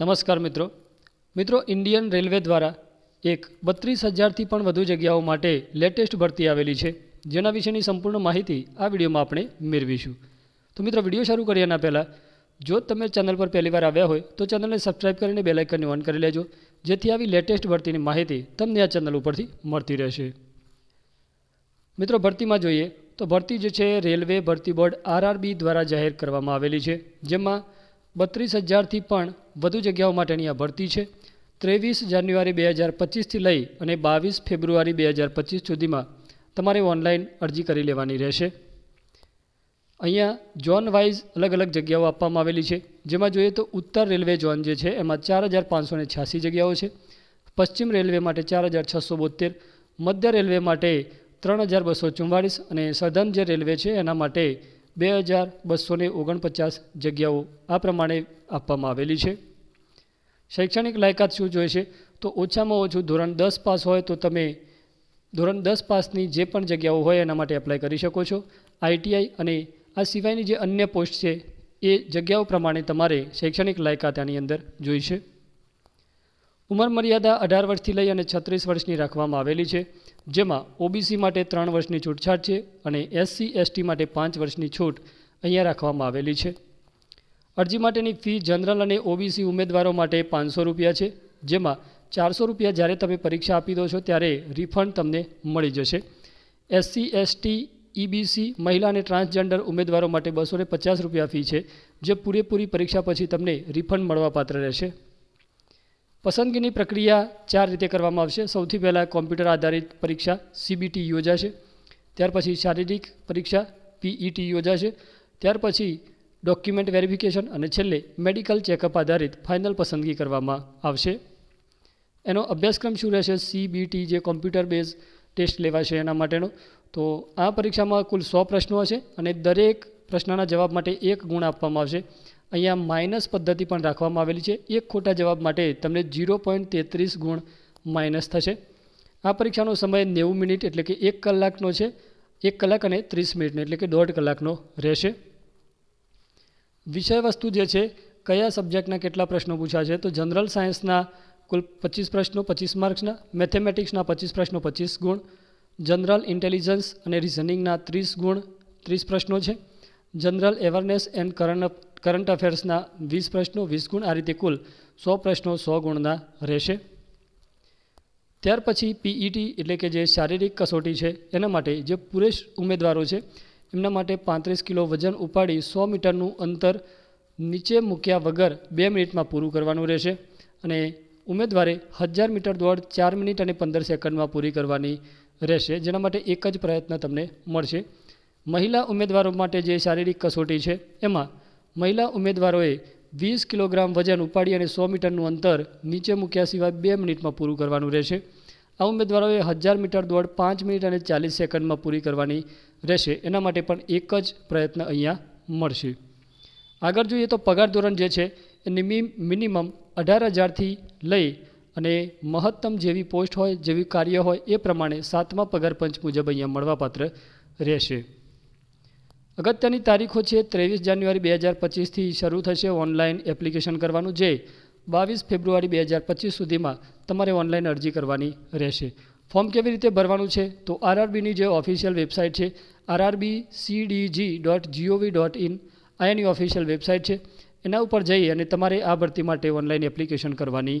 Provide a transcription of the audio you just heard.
નમસ્કાર મિત્રો. મિત્રો ઇન્ડિયન રેલવે દ્વારા એક બત્રીસ હજારથી પણ વધુ જગ્યાઓ માટે લેટેસ્ટ ભરતી આવેલી છે. જેના વિશેની સંપૂર્ણ માહિતી આ વિડીયોમાં આપણે મેળવીશું. તો મિત્રો, વીડિયો શરૂ કર્યાના પહેલાં, જો તમે ચેનલ પર પહેલીવાર આવ્યા હોય, તો ચેનલને સબસ્ક્રાઇબ કરીને બેલ આઇકનને ઓન કરી લેજો, જેથી આવી લેટેસ્ટ ભરતીની માહિતી તમને આ ચેનલ ઉપરથી મળતી રહેશે. મિત્રો, ભરતીમાં જોઈએ તો ભરતી જે છે રેલવે ભરતી બોર્ડ આરઆરબી દ્વારા જાહેર કરવામાં આવેલી છે, જેમાં બત્રીસ હજારથી પણ વધુ જગ્યાઓ માટેની આ ભરતી છે. ત્રેવીસ જાન્યુઆરી બે હજાર પચીસથી લઈ અને બાવીસ ફેબ્રુઆરી બે હજાર પચીસ સુધીમાં તમારે ઓનલાઈન અરજી કરી લેવાની રહેશે. અહીંયા ઝોન વાઇઝ અલગ અલગ જગ્યાઓ આપવામાં આવેલી છે. જેમાં જોઈએ તો ઉત્તર રેલવે ઝોન જે છે, એમાં ચાર હજાર પાંચસો ને છ્યાસી જગ્યાઓ છે. પશ્ચિમ રેલવે માટે ચાર હજાર છસો બોતેર મધ્ય રેલવે માટે ત્રણ હજાર બસો ચુમ્માળીસ અને સધન જે રેલવે છે, એના માટે બે હજાર બસો ને ઓગણપચાસ જગ્યાઓ આ પ્રમાણે આપવામાં આવેલી છે. શૈક્ષણિક લાયકાત શું જોઈએ છે? તો ઓછામાં ઓછું ધોરણ દસ પાસ હોય તો તમે ધોરણ દસ પાસની જે પણ જગ્યાઓ હોય એના માટે એપ્લાય કરી શકો છો. આઈટીઆઈ અને આ સિવાયની જે અન્ય પોસ્ટ છે એ જગ્યાઓ પ્રમાણે તમારે શૈક્ષણિક લાયકાત આની અંદર જોઈશે ઉંમર મર્યાદા અઢાર વર્ષથી લઈ અને છત્રીસ વર્ષની રાખવામાં આવેલી છે, જેમાં ઓબીસી માટે ત્રણ વર્ષની છૂટછાટ છે અને એસસી એસટી માટે પાંચ વર્ષની છૂટ અહીંયા રાખવામાં આવેલી છે. અરજી માટેની ફી જનરલ અને ઓબીસી ઉમેદવારો માટે પાંચસો રૂપિયા છે, જેમાં ચારસો રૂપિયા જ્યારે તમે પરીક્ષા આપી દો છો ત્યારે રિફંડ તમને મળી જશે. એસસી એસટી ઈબીસી મહિલા અને ટ્રાન્સજેન્ડર ઉમેદવારો માટે બસો ને પચાસ રૂપિયા ફી છે, જે પૂરેપૂરી પરીક્ષા પછી તમને રિફંડ મળવાપાત્ર રહેશે. પસંદગીની પ્રક્રિયા ચાર રીતે કરવામાં આવશે. સૌથી પહેલાં કોમ્પ્યુટર આધારિત પરીક્ષા સીબીટી યોજાશે. ત્યાર પછી શારીરિક પરીક્ષા પીઈટી યોજાશે. ત્યાર પછી ડોક્યુમેન્ટ વેરિફિકેશન અને છેલ્લે મેડિકલ ચેકઅપ આધારિત ફાઇનલ પસંદગી કરવામાં આવશે. એનો અભ્યાસક્રમ શું રહેશે? સીબીટી જે કોમ્પ્યુટર બેઝ ટેસ્ટ લેવાશે એના માટેનો. તો આ પરીક્ષામાં કુલ સો પ્રશ્નો હશે અને દરેક પ્રશ્નના જવાબ માટે એક ગુણ આપવામાં આવશે. અહીંયા માઇનસ પદ્ધતિ પણ રાખવામાં આવેલી છે. એક ખોટા જવાબ માટે તમને ઝીરો પોઈન્ટ તેત્રીસ ગુણ માઇનસ થશે. આ પરીક્ષાનો સમય નેવું મિનિટ એટલે કે એક કલાકનો છે. એક કલાક અને ત્રીસ મિનિટનો એટલે કે દોઢ કલાકનો રહેશે. વિષય વસ્તુ જે છે, કયા સબ્જેક્ટના કેટલા પ્રશ્નો પૂછ્યા છે? તો જનરલ સાયન્સના કુલ પચીસ પ્રશ્નો, પચીસ માર્ક્સના, મેથેમેટિક્સના પચીસ પ્રશ્નો, પચીસ ગુણ, જનરલ ઇન્ટેલિજન્સ અને રિઝનિંગના ત્રીસ ગુણ, ત્રીસ પ્રશ્નો છે. General awareness and current current અફેર્સના વીસ પ્રશ્નો, વીસ ગુણ આ રીતે કુલ સો પ્રશ્નો, સો ગુણના રહેશે. ત્યાર પછી પીઈટી એટલે કે જે શારીરિક કસોટી છે, એના માટે જે પુરુષ ઉમેદવારો છે, એમના માટે પાંત્રીસ કિલો વજન ઉપાડી સો મીટરનું અંતર નીચે મૂક્યા વગર બે મિનિટમાં પૂરું કરવાનું રહેશે અને ઉમેદવારે હજાર મીટર દોડ ચાર મિનિટ અને પંદર સેકન્ડમાં પૂરી કરવાની રહેશે, જેના માટે એક જ પ્રયત્ન તમને મળશે. મહિલા ઉમેદવારો માટે જે શારીરિક કસોટી છે, એમાં મહિલા ઉમેદવારોએ વીસ કિલોગ્રામ વજન ઉપાડી અને સો મીટરનું અંતર નીચે મૂક્યા સિવાય બે મિનિટમાં પૂરું કરવાનું રહેશે. આ ઉમેદવારોએ હજાર મીટર દોડ પાંચ મિનિટ અને ચાલીસ સેકન્ડમાં પૂરી કરવાની રહેશે. એના માટે પણ એક જ પ્રયત્ન અહીંયા મળશે. આગળ જોઈએ તો પગાર ધોરણ જે છે એ મિનિમમ અઢાર હજારથી લઈ અને મહત્તમ જેવી પોસ્ટ હોય, જેવી કાર્ય હોય, એ પ્રમાણે સાતમા પગાર પંચ મુજબ અહીંયા મળવાપાત્ર રહેશે. અગત્યની તારીખો છે ત્રેવીસ જાન્યુઆરી બે હજાર પચીસથી શરૂ થશે ઓનલાઈન એપ્લિકેશન કરવાનું જે બાવીસ ફેબ્રુઆરી બે હજાર પચીસ સુધીમાં તમારે ઓનલાઈન અરજી કરવાની રહેશે. ફોર્મ કેવી રીતે ભરવાનું છે? તો આરઆરબીની જે ઓફિશિયલ વેબસાઇટ છે RRB CDG dot GOV dot in, આ એની ઓફિશિયલ વેબસાઇટ છે. એના ઉપર જઈ અને તમારે આ ભરતી માટે ઓનલાઈન એપ્લિકેશન કરવાની